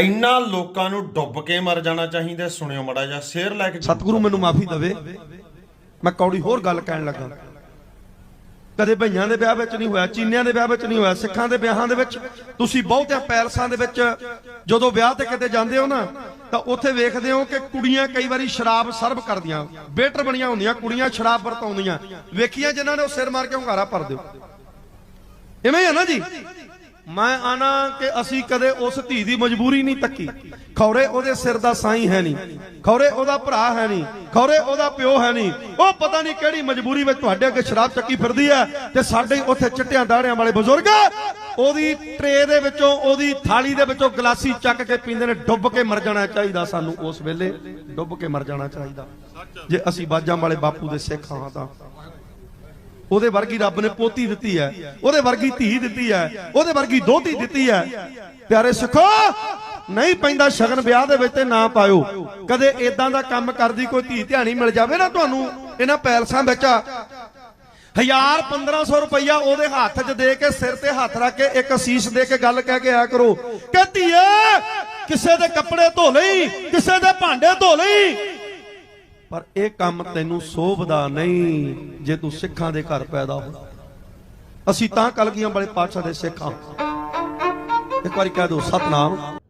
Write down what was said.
ਇੰਨਾ ਲੋਕਾਂ ਨੂੰ ਡੁੱਬ ਕੇ ਮਰ ਜਾਣਾ ਚਾਹੀਦਾ, ਸੁਣਿਓ ਮੜਾ ਜਾ ਸ਼ੇਰ ਲੈ ਕੇ ਸਤਿਗੁਰੂ ਮੈਨੂੰ ਮਾਫੀ ਦੇਵੇ। ਮੈਂ ਕੌੜੀ ਹੋਰ ਗੱਲ ਕਹਿਣ ਲੱਗਾ। ਕਦੇ ਭਈਆਂ ਦੇ ਵਿਆਹ ਵਿੱਚ ਨਹੀਂ ਹੋਇਆ, ਚੀਨਿਆਂ ਦੇ ਵਿਆਹ ਵਿੱਚ ਨਹੀਂ ਹੋਇਆ, ਸਿੱਖਾਂ ਦੇ ਵਿਆਹਾਂ ਦੇ ਵਿੱਚ। ਤੁਸੀਂ ਬਹੁਤਿਆਂ ਪੈਲਸਾਂ ਦੇ ਵਿੱਚ ਜਦੋਂ ਵਿਆਹ ਤੇ ਕਿਤੇ ਜਾਂਦੇ ਹੋ ਨਾ, ਤਾਂ ਉੱਥੇ ਵੇਖਦੇ ਹੋ ਕਿ ਕੁੜੀਆਂ ਕਈ ਵਾਰੀ ਸ਼ਰਾਬ ਸਰਵ ਕਰਦੀਆਂ। ਵੇਟਰ ਬਣੀਆਂ ਹੁੰਦੀਆਂ, ਕੁੜੀਆਂ ਸ਼ਰਾਬ ਵਰਤਾਉਂਦੀਆਂ। ਵੇਖੀਆਂ ਜਿਨ੍ਹਾਂ ਨੇ ਉਹ ਸਿਰ ਮਾਰ ਕੇ ਹੁੰਗਾਰਾ ਭਰ ਦਿਓ। ਇਵੇਂ ਹੀ ਹੈ ਨਾ ਜੀ? ਮੈਂ ਆਣਾ ਕਿ ਅਸੀਂ ਕਦੇ ਉਸ ਧੀ ਦੀ ਮਜਬੂਰੀ ਨਹੀਂ ਤੱਕੀ। ਖੌਰੇ ਉਹਦੇ ਸਿਰ ਦਾ ਸਾਈ ਹੈ ਨਹੀਂ। ਖੌਰੇ ਉਹਦਾ ਭਰਾ ਹੈ ਨਹੀਂ। ਖੌਰੇ ਉਹਦਾ ਪਿਓ ਹੈ ਨਹੀਂ। ਉਹ ਪਤਾ ਨਹੀਂ ਕਿਹੜੀ ਮਜਬੂਰੀ ਵਿੱਚ ਤੁਹਾਡੇ ਅੱਗੇ ਸ਼ਰਾਬ ਚੱਕੀ ਫਿਰਦੀ ਹੈ ਤੇ ਸਾਡੇ ਉੱਥੇ ਚਿੱਟਿਆਂ ਦਾੜਿਆਂ ਵਾਲੇ ਬਜ਼ੁਰਗ ਉਹਦੀ ਟਰੇ ਦੇ ਵਿੱਚੋਂ, ਉਹਦੀ ਥਾਲੀ ਦੇ ਵਿੱਚੋਂ ਗਲਾਸੀ ਚੱਕ ਕੇ ਪੀਂਦੇ ਨੇ, ਡੁੱਬ ਕੇ ਮਰ ਜਾਣਾ ਚਾਹੀਦਾ ਸਾਨੂੰ ਉਸ ਵੇਲੇ। ਡੁੱਬ ਕੇ ਮਰ ਜਾਣਾ ਚਾਹੀਦਾ। ਜੇ ਅਸੀਂ ਬਾਜਾਂ ਵਾਲੇ ਬਾਪੂ ਦੇ ਸਿੱਖ ਹਾਂ ਤਾਂ। ਉਹਦੇ ਵਰਗੀ ਰੱਬ ਨੇ ਪੋਤੀ ਦਿੱਤੀ ਹੈ, ਉਹਦੇ ਵਰਗੀ ਧੀ ਦਿੱਤੀ ਹੈ, ਉਹਦੇ ਵਰਗੀ ਦੋਤੀ ਦਿੱਤੀ ਹੈ। ਪਿਆਰੇ ਸਿੱਖੋ, ਨਹੀਂ ਪੈਂਦਾ ਸ਼ਗਨ ਵਿਆਹ ਦੇ ਵਿੱਚ ਤੇ ਨਾ ਪਾਇਓ। ਕਦੇ ਇਦਾਂ ਦਾ ਕੰਮ ਕਰਦੀ ਕੋਈ ਧੀ ਧਿਆਣੀ ਮਿਲ ਜਾਵੇ ਨਾ ਤੁਹਾਨੂੰ, ਇਹਨਾਂ ਪੈਲਸਾਂ ਵਿੱਚ। ਹਜ਼ਾਰ 1500 ਰੁਪਇਆ ਉਹਦੇ ਹੱਥ 'ਚ ਦੇ ਕੇ, ਸਿਰ ਤੇ ਹੱਥ ਰੱਖ ਕੇ, ਇੱਕ ਅਸੀਸ ਦੇ ਕੇ ਗੱਲ ਕਹਿ ਕੇ ਆਇਆ ਕਰੋ। ਕਿ ਧੀਏ, ਕਿਸੇ ਦੇ ਕੱਪੜੇ ਧੋ ਲਈ, ਕਿਸੇ ਦੇ ਭਾਂਡੇ ਧੋ ਲਈ ਪਰ ਇਹ ਕੰਮ ਤੈਨੂੰ ਸੋਭਦਾ ਨਹੀਂ ਜੇ ਤੂੰ ਸਿੱਖਾਂ ਦੇ ਘਰ ਪੈਦਾ ਹੋ। ਅਸੀਂ ਤਾਂ ਕਲਗੀਆਂ ਵਾਲੇ ਪਾਤਸ਼ਾਹ ਦੇ ਸਿੱਖ ਹਾਂ। ਇੱਕ ਵਾਰੀ ਕਹਿ ਦੋ ਸਤਨਾਮ।